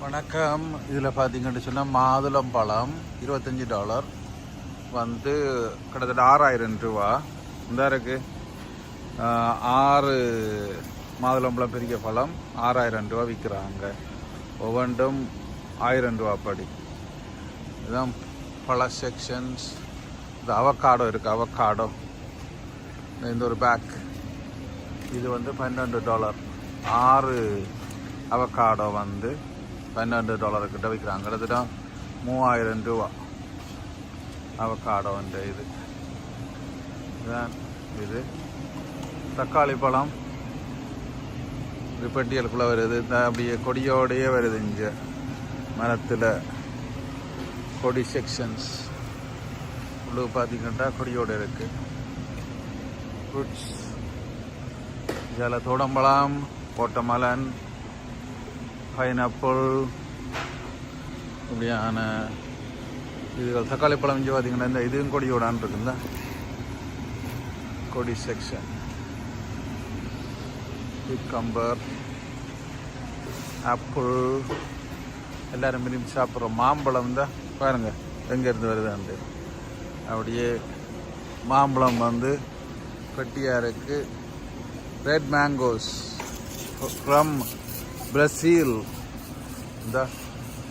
வணக்கம். இதில் பார்த்தீங்கன்னு சொன்னால் மாதுளம் பழம் இருபத்தஞ்சி டாலர் வந்து கிட்டத்தட்ட ஆறாயிரம் ரூபா. இந்த இருக்கு. ஆறு மாதுளம்பழம் பெரிய பழம் ஆறாயிரம் ரூபா விற்கிறாங்க ஒவ்வொன்றும் ஆயிரம் ரூபா படி. இதுதான் பல செக்ஷன்ஸ் இந்த அவக்காடோ இருக்குது அவக்காடோ இந்த ஒரு பேக் இது வந்து பன்னெண்டு டாலர் ஆறு அவக்காடோ வந்து பன்னெண்டு டாலர் கிட்ட விற்கிறாங்க கிட்டத்தட்ட மூவாயிரம் ரூபா அவக்காடோ இது இதுதான் இது தக்காளி பழம் இது பெட்டியலுக்குள்ளே வருது இந்த அப்படியே கொடியோடையே வருது இங்கே மரத்தில் கொடி செக்ஷன்ஸ் உள்ளே பார்த்தீங்கன்னா கொடியோடு இருக்குது ஃப்ரூட்ஸ் இதில் தோடம்பழம் கோட்டமலன் பைனாப்பிள் இப்படியான இதுகள் தக்காளி பழம் இங்கே பார்த்தீங்கன்னா இந்த இதுவும் கொடியோடான் இருக்குதா கொடி செக்ஷன் கம்பர் ஆப்பிள் எல்லாரும் விரும்பி சாப்பிட்றோம் மாம்பழம் தான். பாருங்க எங்கேருந்து வருதாண்டு அப்படியே மாம்பழம் வந்து பெட்டியாருக்கு. இருக்குது ரெட் மேங்கோஸ் ஃப்ரம் பிரசீல் இந்த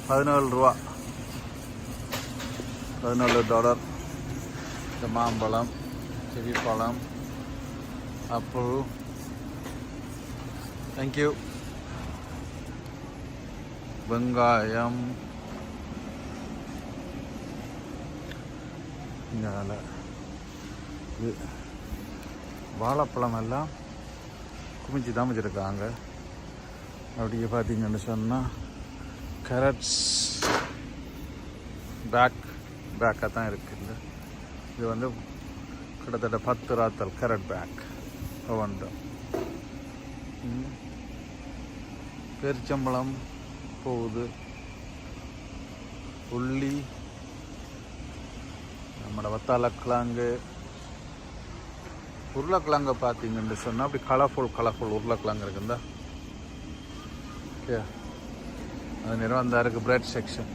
பதினேழு ரூபா பதினேழு டாலர் இந்த மாம்பழம் செவிப்பழம் அப்புள் தேங்க்யூ வெங்காயம் இங்கே இது வாழைப்பழம் எல்லாம் குமிச்சு தான் வச்சுருக்காங்க அப்படியே பார்த்தீங்கன்னு சொன்னால் கேரட்ஸ் பேக் பேக்காக தான் இருக்குது இது வந்து கிட்டத்தட்ட பத்து ராத்தல் கேரட் பேக் ஒவ்வொன்றும். பெருச்சம்பளம் பெருச்சம்பழம் போகுது. உள்ளி நம்மளோட வத்தாலக்கிழங்கு உருளைக்கிழங்க பார்த்தீங்கன்னு சொன்னால் அப்படி கலர்ஃபுல் கலர்ஃபுல் உருளைக்கிழங்கு இருக்குந்தா Yeah. அது நிறம் அந்த இருக்குது பிரெட் செக்ஷன்